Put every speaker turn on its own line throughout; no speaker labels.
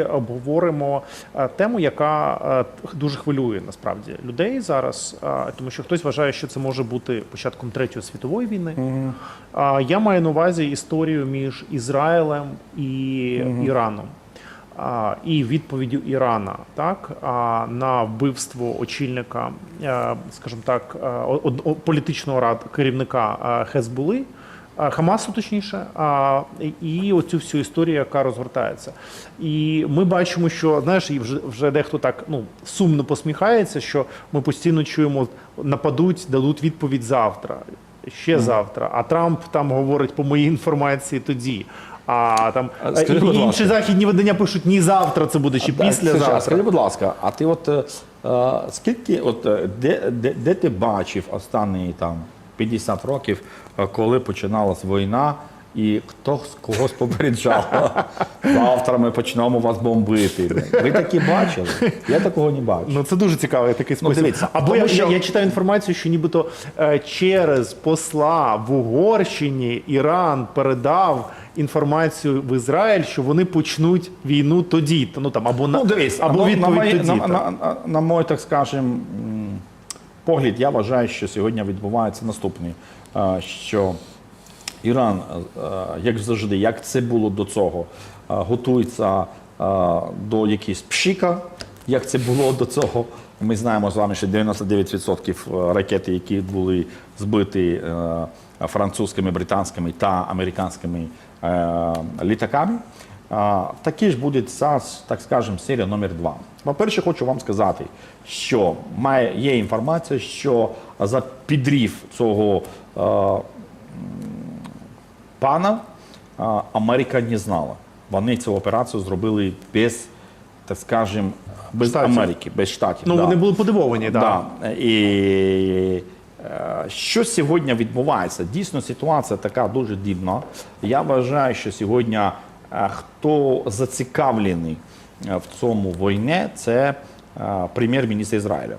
Обговоримо е, тему, яка е, дуже хвилює насправді людей зараз, е, тому що хтось вважає, що це може бути початком третьої світової війни. А Я маю на увазі історію між Ізраїлем і Іраном. І відповіддю Ірана так на вбивство очільника, скажімо так, політичного рад керівника Хезбули. Хамасу, точніше, а, і оцю всю історію, яка розгортається. І ми бачимо, що знаєш, і вже вже дехто так ну сумно посміхається, що ми постійно чуємо нападуть, дадуть відповідь завтра, ще завтра. А Трамп там говорить по моїй інформації тоді. А там
скажи,
і- інші
ласка.
західні видання пишуть ні завтра, це буде чи після
Саша,
завтра.
Скажи, будь ласка, а ти от е, е, скільки, от е, де, де, де ти бачив останні там 50 років, е, коли починалась війна, і хто з когось попереджав? Завтра ми почнемо вас бомбити. Ви такі бачили? Я такого не бачу.
Ну це дуже цікавий такий спосіб.
Ну, дивіться,
Або я,
що-
я, я читав інформацію, що нібито е, через посла в Угорщині Іран передав інформацію в Ізраїль, що вони почнуть війну тоді. Ну там або на
Ну, дивись,
або
на,
відповідь
на, мої-
тоді.
на,
так.
на, на, на мой, так скажем, погляд, я вважаю, що сьогодні відбувається наступний, е, що Іран, е, як завжди, як це було до цього, е, готується е, до якогось пшика, як це було до цього. Ми знаємо з вами, що 99% ракет, які були збиті е, французькими, британськими та американськими е, літаками. Такі ж буде САС, так скажемо, серія номер 2 По-перше, хочу вам сказати, що має, є інформація, що за підрив цього е, пана е, Америка не знала. Вони цю операцію зробили без, так скажемо, без
Штатів.
Америки, без штатів.
Ну
да.
вони були подивовані, да.
Да. І е, що сьогодні відбувається? Дійсно, ситуація така дуже дивна. Я вважаю, що сьогодні хто зацікавлений е, в цьому війні, це е, прем'єр-міністр Ізраїля.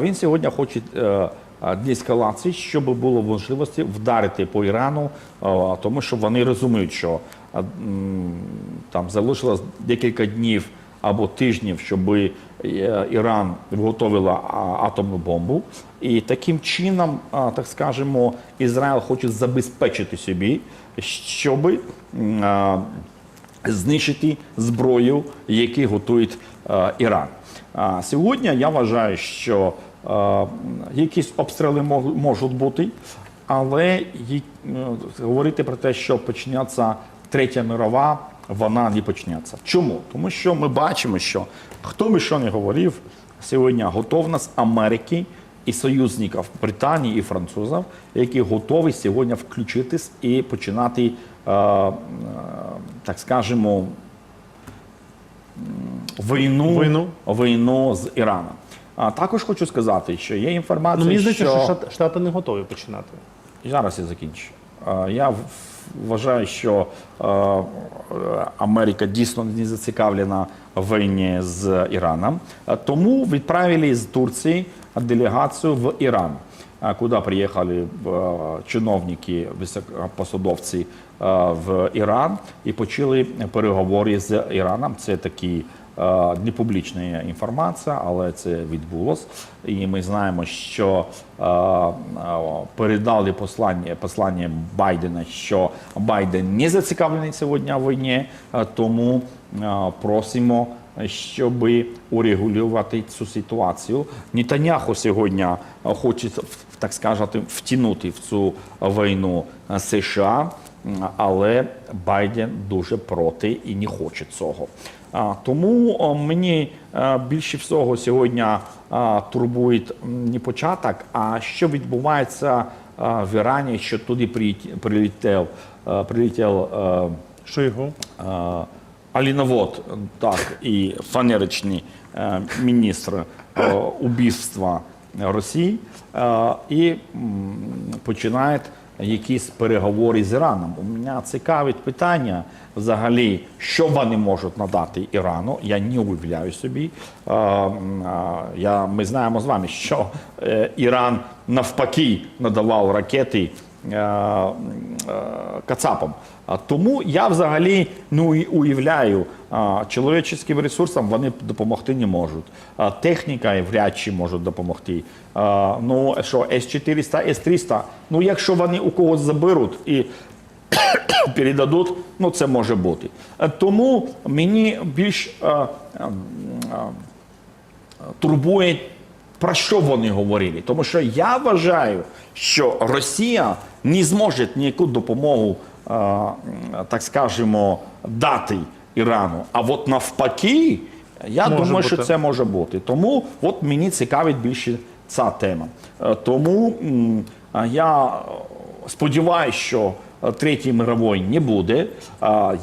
Він сьогодні хоче е, деескалації, щоб було можливості вдарити по Ірану, тому що вони розуміють, що там залишилось декілька днів або тижнів, щоб е, Іран виготовила атомну бомбу. І таким чином, так скажемо, Ізраїль хоче забезпечити собі, щоб знищити зброю, яку готує е, Іран. Сьогодні я вважаю, що е, якісь обстріли можуть бути, але говорити про те, що почнеться третя мирова, вона не почнеться. Чому? Тому що ми бачимо, що хто би що не говорив, сьогодні готовність Америки і союзників Британії і французів, які готові сьогодні включитись і починати, е, е, так скажемо, війну,
Війну.
війну з Іраном. А також хочу сказати, що є інформація,
Ну мені здається,
що...
що штати не готові починати.
Зараз я закінчу. Е, Я вважаю, що е, Америка дійсно не зацікавлена в війні з Іраном. Е, Тому відправили з Турції делегацію в Іран, е, куди приїхали чиновники, високопосадовці в Іран і почали переговори з Іраном. Це такі е, непублічна інформація, але це відбулось. І ми знаємо, що е, передали послання, послання Байдена, що Байден не зацікавлений сьогодні в війні, е, тому просимо. Щоб урегулювати цю ситуацію, Нетаньяху сьогодні хоче, так сказати, втягнути в цю війну США, але Байден дуже проти і не хоче цього. Тому мені е, більше всього сьогодні е, турбує не початок, а що відбувається е, в Ірані, що туди прилет- прилетів, прилетів
Що його?
Аліновод, так, і фанеричний міністр убивства Росії, і м, починають якісь переговори з Іраном. У мене цікавить питання взагалі, що вони можуть надати Ірану. Я не уявляю собі. Е, е, Я, ми знаємо з вами, що е, Іран навпаки надавав ракети Кацапам. А Тому я взагалі не уявляю, чоловічим ресурсам вони допомогти не можуть. Техніка вряд чи можуть допомогти. Ну що С-400, С-300, ну якщо вони у когось заберуть і передадуть, ну це може бути. Тому мені більш турбує, про що вони говорили. Тому що я вважаю, що Росія не зможе ніяку допомогу, так скажемо, дати Ірану. А от навпаки, я
Може
думаю, що це може бути. Тому от мені цікавить більше ця тема. Е, Тому я сподіваюся, що е, третьої мирової не буде.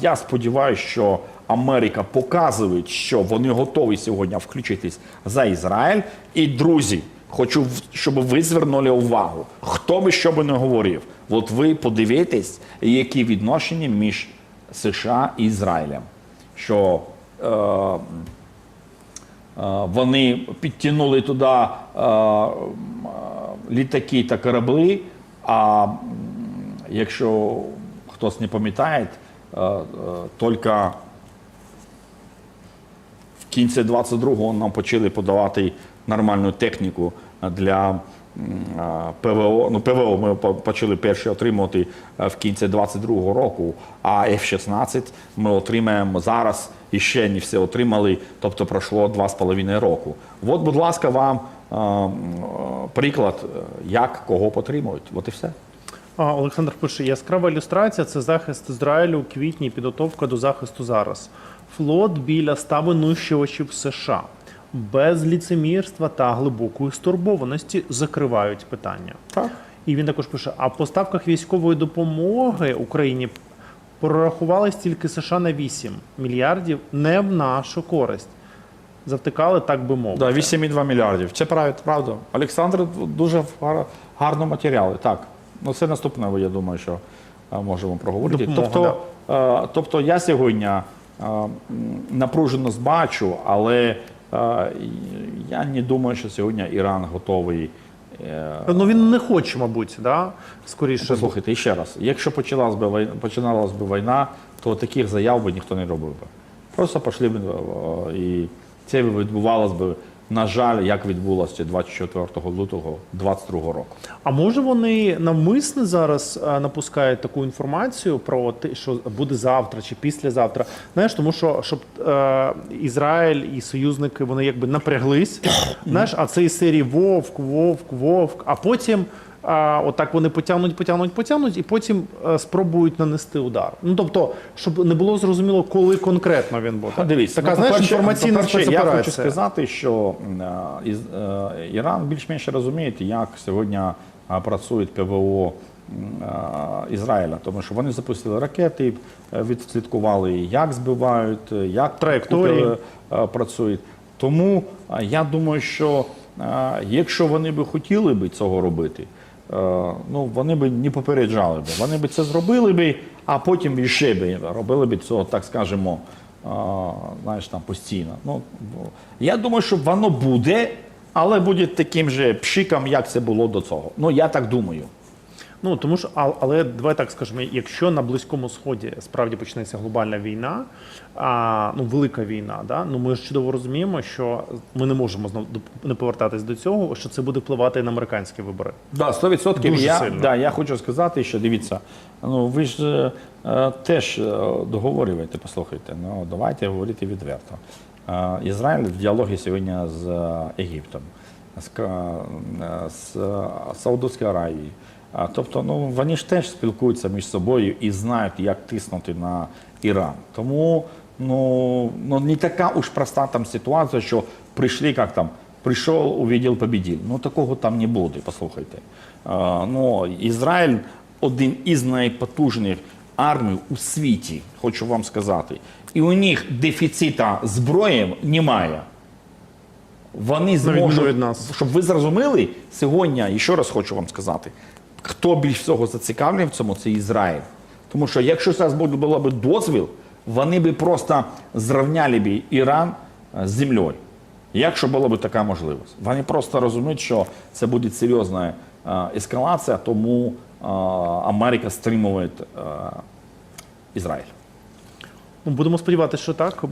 Я сподіваюся, що Америка показує, що вони готові сьогодні включитись за Ізраїль. І друзі, хочу, щоб ви звернули увагу, хто би що би не говорив. От ви подивитесь, які відношення між США і Ізраїлем. Що е, Е, Вони підтягнули туди е, е, літаки та кораблі. А якщо хтось не пам'ятає, е, е, тільки в кінці 22-го нам почали подавати нормальну техніку для ПВО. Ну, ПВО ми почали перші отримувати е, в кінці 22-го року, а F-16 ми отримаємо зараз і ще не все отримали, тобто пройшло 2,5 року. От, будь ласка, вам е, е, приклад, як кого потримують. От і все.
Олександр пише: яскрава ілюстрація це захист Ізраїлю у квітні, підготовка до захисту зараз. Флот біля ста винищувачів США без ліцемірства та глибокої стурбованості закривають питання.
Так.
І він також пише: а в поставках військової допомоги Україні прорахувались тільки США на 8 мільярдів не в нашу користь. Завтикали, так би мовити.
Да, 8,2 мільярдів. Це правда, правда. Олександр дуже гарно матеріали. Так. Ну, це наступне, я думаю, що е, можемо проговорити.
Допомога,
тобто, е, тобто я сьогодні е, м, напруженість бачу, але я не думаю, що сьогодні Іран готовий. е,
Ну він не хоче, мабуть, да? скоріше.
Послухайте, ще раз, якщо почалась би війна, починалась би війна, то таких заяв би ніхто не робив би. Просто пішли б е, і це відбувалося б, на жаль, як відбулося 24 лютого 2022 року.
А може вони навмисне зараз е, напускають таку інформацію про те, що буде завтра чи післязавтра? Знаєш, тому що щоб е, Ізраїль і союзники вони якби напряглись, знаєш, а це із серії Вовк, Вовк, Вовк, а потім. А, отак вони потягнуть, потягнуть, потягнуть, і потім е, спробують нанести удар. Ну тобто, щоб не було зрозуміло, коли конкретно він буде.
Дивіться,
така
ну,
знаєш
по-перше-
інформаційна
по-перше, Я хочу сказати, що е, із- е, Іран більш-менш розуміє, як сьогодні працює ПВО Ізраїля, тому що вони запустили ракети, відслідкували, як збивають, як
Траєкторії.
працюють. Тому я думаю, що якщо вони би хотіли би цього робити, ну вони би не попереджали б. Вони би це зробили б, а потім ще б робили б цього, так скажемо, е, знаєш, там постійно. Ну, я думаю, що воно буде, але буде таким же пшиком, як це було до цього. Ну, я так думаю.
Ну тому що, а- але давай так скажемо, якщо на близькому сході справді почнеться глобальна війна, а, ну велика війна, да ну ми ж чудово розуміємо, що ми не можемо знов не повертатись до цього, що це буде впливати і на американські вибори.
Да, 100%
Дуже
я,
сильно.
да, я хочу сказати, що дивіться, ну ви ж е, е, теж е, договорюєте, послухайте, ну давайте говорити відверто. Е, Ізраїль в діалогі сьогодні з е, Єгиптом, з, з е, Саудовською Аравією. А, Тобто, ну вони ж теж спілкуються між собою і знають, як тиснути на Іран. Тому ну, ну не така уж проста там ситуація, що прийшли як там. Прийшов, увидел, победил. Ну такого там не буде, послухайте. А, ну, Ізраїль один із найпотужних армій у світі, хочу вам сказати. І у них дефіцита зброї немає. Вони зможуть,
нас.
щоб ви зрозуміли, сьогодні, і ще раз хочу вам сказати, хто більш всього зацікавлений в цьому, це Ізраїль. Тому що якщо зараз було б дозвіл, вони б просто зрівняли б Іран е, з землею. Якщо була б така можливість. Вони просто розуміють, що це буде серйозна е, ескалація, тому е, Америка стримує Ізраїль.
Ну будемо сподіватися, що так.